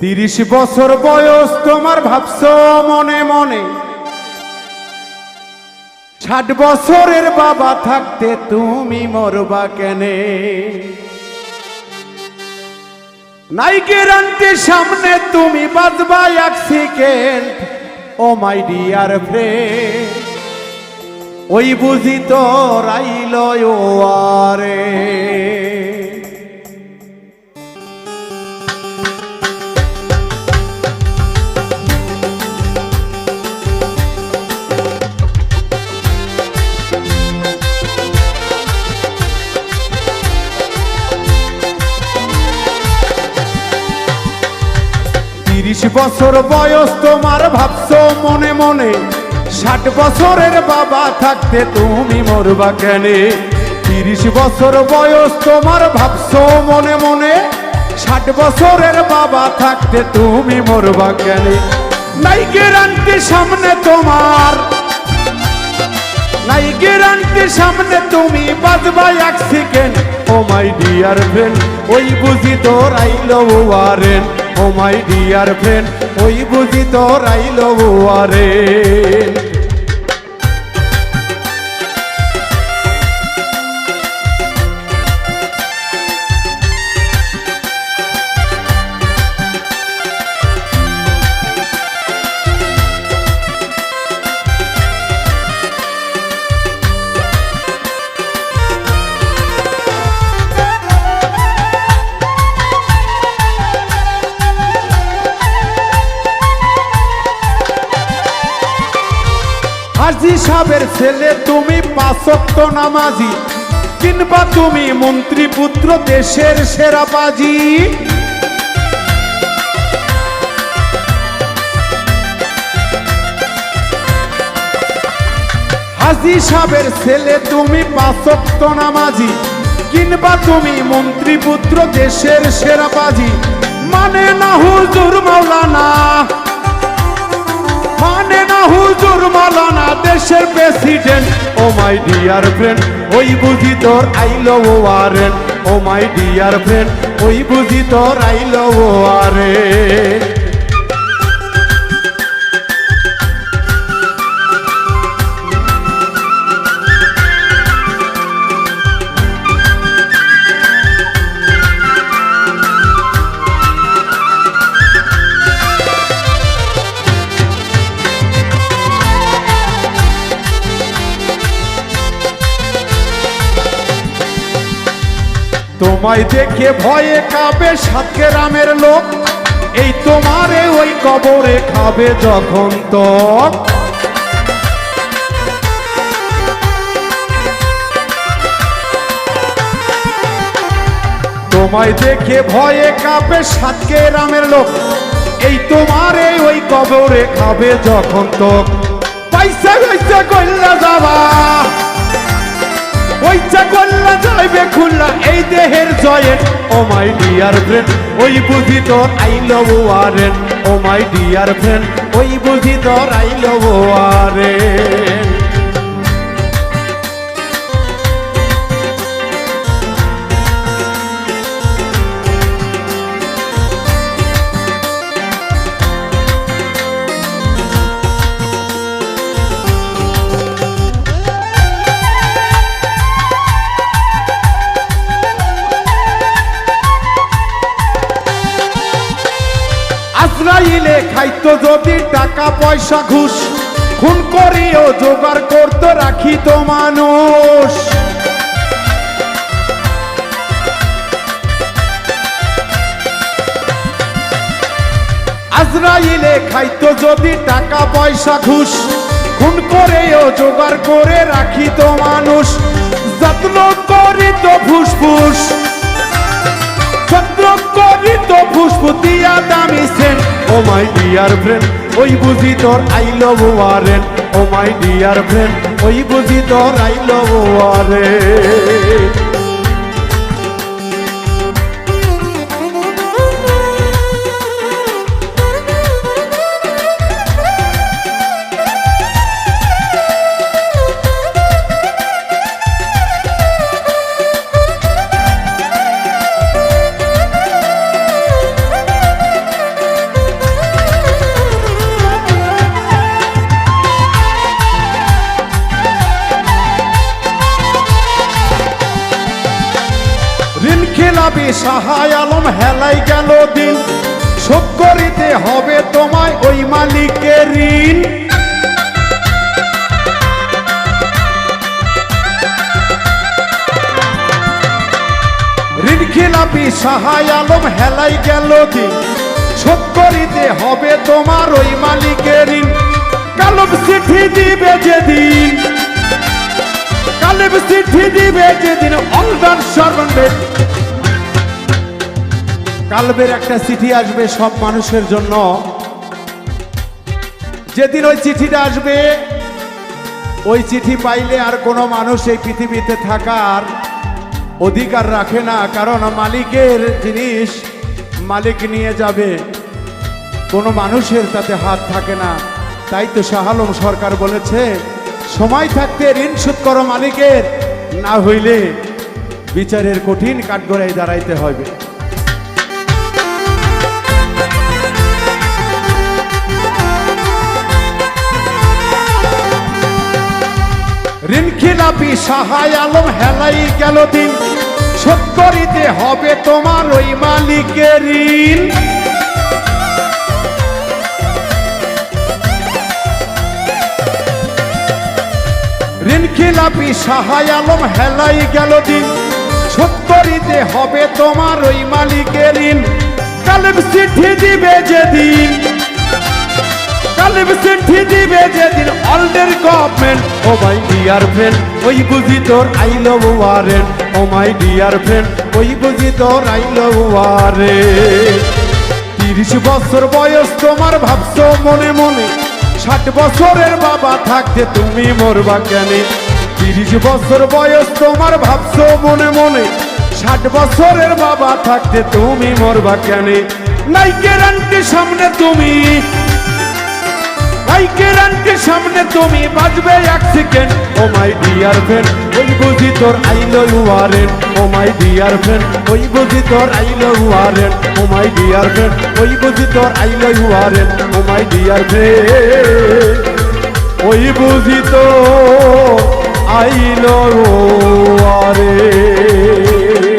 তিরিশ বছর বয়স তোমার ভাবছ মনে মনে। ষাট বছরের বাবা থাকতে তুমি মরবা কেনে? নাই গ্যারান্টি সামনে তুমি বাজবা এক second oh my dear friend ওই বুঝি তো রাইল ও আরে। বছর বয়স তোমার ভাবছ মনে মনে। ষাট বছরের বাবা থাকতে তুমি মরবা কেনে? তিরিশ বছর বয়স তোমার ভাবছ মনে মনে? ষাট বছরের বাবা থাকতে তুমি মরবা কেনে? নাই গ্যারান্টি সামনে তোমার। নাই গ্যারান্টি সামনে তুমি বাজবা এক second oh my dear friend ওই বুঝি তোর আইলো Warren oh my dear friend ওই বুঝি তো রাইল ওয়ারেন হাজি সাহেবের ছেলে, তুমি পাঁচক্ত নামাজি। কিংবা তুমি মন্ত্রী, পুত্র, দেশের সেরা বাজি। হাজি সাহেবের ছেলে, তুমি পাঁচক্ত নামাজি। কিংবা তুমি মন্ত্রী, পুত্র, দেশের সেরা বাজি। মানে না হুজুর মাওলানা? মানে না হুজুর মালানা দেশের president oh my dear friend ওই বুঝি তোর আইলো Warren oh my dear friend ওই বুঝি তোর আইলো ওয়ারেন তোমায় দেখে ভয়ে কাবে সাত গ্রামের লোক। এই তোমারে ওই কবরে খাবে যখন তো তোমায় দেখে ভয়ে কাবে সাত গ্রামের লোক। এই তোমারে ওই কবরে খাবে যখন তো পয়সা পয়সা করলে যাবা। ওইটা করলে যাইবে খুললা, এই দেহের জয়েন। ও মাই ডিয়ার ফ্রেন্ড, ওই বুঝি তোর আই লভ ওয়ারেন। ও মাই ডিয়ার ফ্রেন্ড, ওই বুঝি তোর আই লভ ওয়ারেন। যদি টাকা, পয়সা, ঘুষ, খুন করিও, জোগাড় করতে রাখিত মানুষ। আজরাইলে খাইতো যদি টাকা, পয়সা, ঘুষ, খুন করেও, জোগাড় করে রাখিত মানুষ। যত্ন করিত ফুসফুস চন্দ্র করিত ফুসফুতিয়া দামি সেন। ও মাই ডিয়ার ফ্রেন্ড, ওই বুঝি তোর আই লভ ওয়ারেন। ও মাই ডিয়ার ফ্রেন্ড, ওই বুঝি তোর আই লভ ওয়ারেন। খেলাবি সাহায় আলম, হেলাই গেল দিন। শোধ করিতে হবে তোমায় ওই মালিকের ঋণ। ঋণ খেলাপি সাহায় আলম, হেলাই গেল দিন। করিতে হবে তোমার ওই মালিকের ঋণ। কালব চিঠি দিবে যেদিন। কালেব চিঠি দিবে যেদিন সর্বন্ডে কালবের একটা চিঠি আসবে সব মানুষের জন্য। যেদিন ওই চিঠিটা আসবে, ওই চিঠি পাইলে আর কোনো মানুষ এই পৃথিবীতে থাকার অধিকার রাখে না, কারণ মালিকের জিনিস মালিক নিয়ে যাবে। কোনো মানুষের তাতে হাত থাকে না। তাই তো শাহালম সরকার বলেছে, সময় থাকতে ঋণ শোধ করো মালিকের, না হইলে বিচারের কঠিন কাঠগড়ায় দাঁড়াইতে হবে। খিলাপি সাহায় আলম হেলাই গেল দিন। শোধ করিতে হবে তোমার ওই মালিকের ঋণ। ঋণ খিলাপি সাহায় আলম হেলাই গেল দিন। শোধ করিতে হবে তোমার ওই মালিকের ঋণ। কালেব চিঠি দিবে যেদিন। কালেব চিঠি দিবে যেদিন। অলডের গভর্নমেন্ট ও মাই ডিয়ার ওই বুঝি তোর আই লভ ওয়ারেন, ও মাই ডিয়ার ফ্রেন্ড, ওই বুঝি তোর আই লভ ওয়ারেন। তিরিশ বছর বয়স তোমার ভাবছ মনে মনে, ষাট বছরের বাবা থাকতে তুমি মরবা কেন। তিরিশ বছর বয়স তোমার ভাবছ মনে মনে, ষাট বছরের বাবা থাকতে তুমি মরবা কেন। নাই গ্যারান্টি সামনে তুমি বাইকের আনকে সামনে তুমি বাজবে এক second oh my dear friend ওই বুঝি তোর আই লভ ওয়ারেন ও মাই ডিয়ার ফ্রেন্ড ওই বুঝি তোর আই লভ ওয়ারেন ও মাই ডিয়ার ফ্রেন্ড ওই বুঝি তোর আই লভ ওয়ারেন ও মাই ডিয়ার ফ্রেন্ড ওই বুঝি তো আই লভ ওয়ারেন